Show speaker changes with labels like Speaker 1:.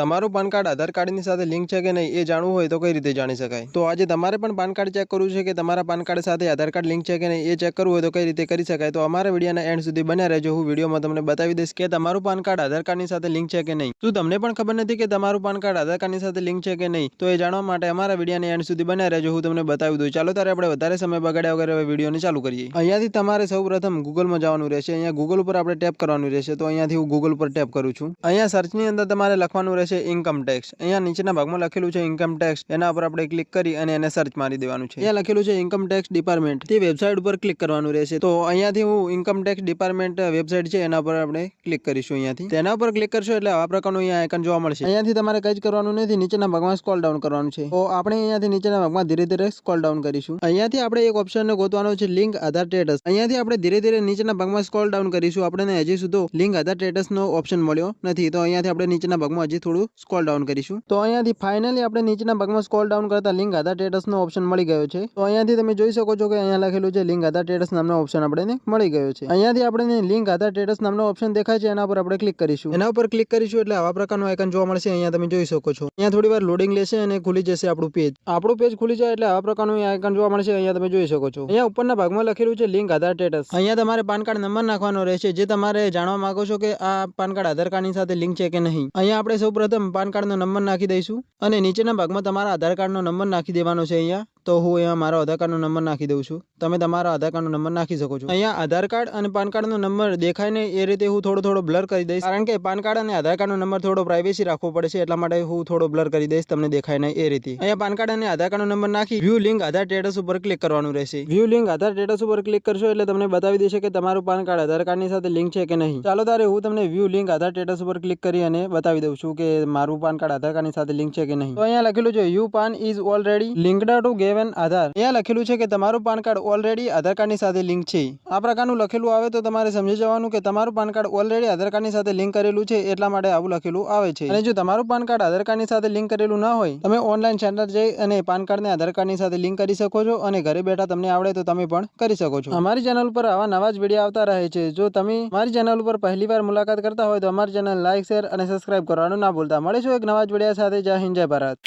Speaker 1: તમારું PAN card આધાર કાર્ડની સાથે લિંક છે કે નહીં એ જાણવું હોય તો કઈ રીતે જાણી શકાય? તો આજે તમારે પણ પાન કાર્ડ ચેક કરવું છે કે તમારા પાન કાર્ડ સાથે આધાર કાર્ડ લિંક છે કે નહીં એ ચેક કરવું હોય તો કઈ રીતે કરી શકાય? તો અમારા વિડીયોના એન્ડ સુધી બન્યા રહેજો. હું વિડીયોમાં તમને બતાવી દઈશ કે તમારું પાન કાર્ડ આધાર કાર્ડની સાથે લિંક છે કે નહીં. શું તમને પણ ખબર નથી કે તમારું પાન કાર્ડ આધાર કાર્ડની સાથે લિંક છે કે નહીં? તો એ જાણવા માટે અમારા વિડીયોના એન્ડ સુધી બન્યા રહેજો. હું તમને બતાવી દઉં. ચાલો ત્યારે આપણે વધારે સમય બગાડ્યા વગર હવે વિડીયોને ચાલુ કરીએ. અહીંયાથી તમારે સૌ પ્રથમ ગૂગલમાં જવાનું રહેશે. અહીંયા ગૂગલ ઉપર આપણે ટેપ કરવાનું રહેશે. તો અહીંયાથી હું ગૂગલ પર ટેપ કરું છું. અહીંયા સર્ચની અંદર તમારે લખવાનું રહેશે ઇન્કમ ટેક્સ અહીંયા નીચેના ભાગમાં લખેલું છે ઇન્કમ ટેક્સ એના ઉપર આપણે ક્લિક કરી અને એને સર્ચ મારી દેવાનું છે. અહીંયા લખેલું છે ઇન્કમ ટેક્સ ડિપાર્ટમેન્ટ તે વેબસાઇટ ઉપર ક્લિક કરવાનું રહેશે. તો અહીંયાથી હું ઇન્કમ ટેક્સ ડિપાર્ટમેન્ટ વેબસાઇટ છે એના ઉપર આપણે ક્લિક કરીશું અહીંયાથી. તેના ઉપર ક્લિક કરશો એટલે આ પ્રકારનું અહીંયા આઇકન જોવા મળશે. અહીંયાથી તમારે કંઈ જ કરવાનું નથી. નીચેના ભાગમાં સ્કોલ ડાઉન કરવાનું છે. તો આપણે અહીંયાથી નીચેના ભાગમાં ધીરે ધીરે સ્કોલ ડાઉન કરીશું. અહીંયાથી આપણે એક ઓપ્શન ગોતવાનો છે લિંક આધાર સ્ટેટસ અહીંયાથી આપણે ધીરે ધીરે નીચેના ભાગમાં સ્કોલ ડાઉન કરીશું. આપણને હજી સુધી લિંક આધાર સ્ટેટસનો ઓપ્શન મળ્યો નથી. તો અહીંયાથી આપણે નીચેના ભાગમાં હજી થોડું સ્કોલ ડાઉન કરીશું. તો અહીંયાથી ફાઇનલી આપણે નીચેના ભાગમાં સ્કોલ ડાઉન કરતા લિંક આધાર સ્ટેટસ નો ઓપ્શન મળી ગયો છે. તો અહીંયાથી તમે જોઈ શકો છો કે અહીંયા લખેલું છે લિંક આધાર ટેટસ નામનો ઓપ્શન આપણને મળી ગયો છે. અહીંયાથી આપણે લિંક આધાર ટેટસ નામનો ઓપ્શન દેખાય છે, એના પર આપણે ક્લિક કરીશું. એના ઉપર ક્લિક કરીશું એટલે આવા પ્રકારનું આઇકન જોવા મળશે, અહીંયા તમે જોઈ શકો છો. અહીંયા થોડી વાર લોડિંગ લેશે અને ખુલી જશે આપણું પેજ આપણું પેજ ખુલી જાય એટલે આવા પ્રકારનું આઇકન જોવા મળશે, અહીંયા તમે જોઈ શકો છો. અહીંયા ઉપરના ભાગમાં લખેલું છે લિંક આધાર સ્ટેટસ અહીંયા તમારે પાન કાર્ડ નંબર નાખવાનો રહેશે, જે તમારે જાણવા માંગો છો કે આ પાન કાર્ડ આધાર કાર્ડની સાથે લિંક છે કે નહીં. અહીંયા આપણે સૌ પ્રથમ પાન કાર્ડનો નંબર નાખી દઈશું અને નીચેના ભાગમાં તમારા આધાર કાર્ડનો નંબર નાખી દેવાનો છે અહીંયા. તો હું અહીંયા મારો આધાર કાર્ડનો નંબર નાખી દઉં છું. તમે તમારા આધાર કાર્ડનો નંબર નાખી શકો છો. અહીંયા આધાર કાર્ડ અને પાન કાર્ડનો નંબર દેખાય ને એ રીતે હું થોડો થોડો બ્લર કરી દઈશ. કારણ કે પાન કાર્ડ અને આધાર કાર્ડનો નંબર થોડો પ્રાઇવેસી રાખવો પડે છે, એટલા માટે હું થોડો બ્લર કરી દઈશ તમને દેખાય નહીં એ રીતે. અહીંયા પાન કાર્ડ અને આધાર કાર્ડનો નંબર નાખી વ્યૂ લિંક આધાર સ્ટેટસ ઉપર ક્લિક કરવાનું રહેશે. વ્યૂ લિંક આધાર સ્ટેટસ ઉપર ક્લિક કરશો એટલે તમને બતાવી દેશે કે તમારું પાન કાર્ડ આધાર કાર્ડની સાથે લિંક છે કે નહીં. ચાલો તારે હું તમને વ્યૂ લિંક આધાર સ્ટેટસ ઉપર ક્લિક કરી અને બતાવી દઉં છું કે મારું પાન કાર્ડ આધાર કાર્ડની સાથે લિંક છે કે નહીં. તો અહીંયા લખેલું છે you PAN is already linked to given Aadhaar અહીંયા લખેલું છે કે તમારું પાન કાર્ડ ઓલરેડી આધાર કાર્ડની સાથે લિંક છે. આ પ્રકારનું લખેલું આવે તો તમારે સમજી જવાનું કે તમારું પાન કાર્ડ ઓલરેડી આધાર કાર્ડની સાથે લિંક કરેલું છે એટલા માટે આવું લખેલું આવે છે. અને જો તમારું પાન કાર્ડ આધાર કાર્ડની સાથે લિંક કરેલું ન હોય, તમે ઓનલાઈન સેન્ટર જઈ અને પાન કાર્ડને આધાર કાર્ડની સાથે લિંક કરી શકો છો અને ઘરે બેઠા તમને આવડે તો તમે પણ કરી શકો છો. અમારી ચેનલ ઉપર આવા નવા જ વીડિયો આવતા રહે છે. જો તમે મારી ચેનલ ઉપર પહેલી વાર મુલાકાત કરતા હોય તો અમારી ચેનલ લાઇક શેર અને સબસ્ક્રાઈબ કરવાનું ના ભૂલતા. મળીશું એક નવા જ વીડિયો સાથે. જય હિન્દ, જય ભારત.